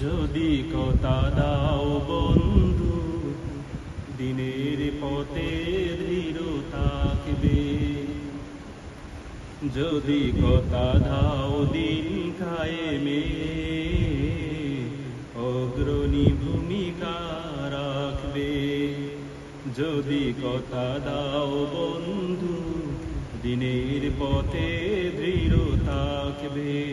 যদি কথা দাও বন্ধু, দিনের পথে দৃঢ় থাকবে। যদি কথা দাও দিন কায়েমে, অগ্রণী ভূমিকা রাখবে। যদি কথা দাও বন্ধু, দিনের পথে দৃঢ় থাকবে।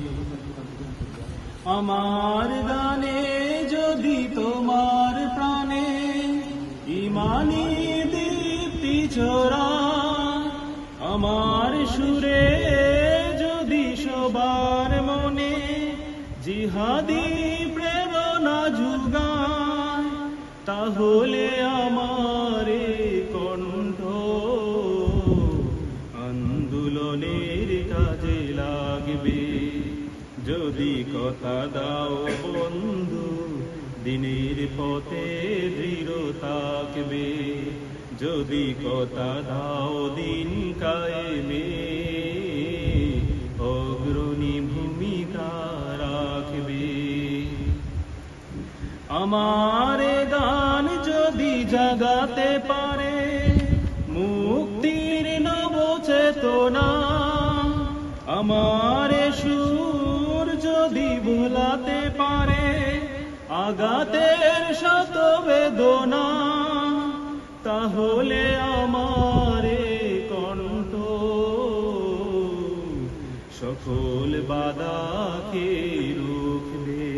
আমার গানে যদি তোমার প্রাণে ইমানি দীপ্তি ছড়া, আমার সুরে যদি সবার মনে জিহাদি প্রেরণা যুগায়, তাহলে যদি কথা দাও বন্ধু, দিনের পথে দৃঢ় থাকবে। যদি কথা দাও দিন কায়েমে, অগ্রণী ভূমিকা রাখবে। আমার গান যদি জাগাতে পারে, মুক্তির নব চেতনা আমার ভোলাতে পারে আগাতের শত বেদনা তাহলে আমার কণ্ঠ সকল বাদাকে রুখবে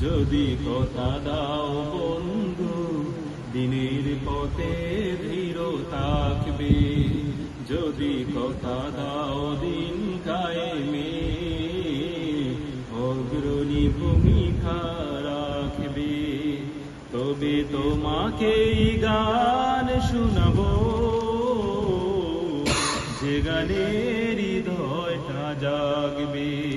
যদি কথা দাও বন্ধু, দিনের পথে দৃঢ় থাকবে। যদি কথা দাও দিন কায়েমে অগ্রণী ভূমিকা রাখবে। তবে তোমাকে গান শুনব। যে গানের হৃদয়টা জাগবে।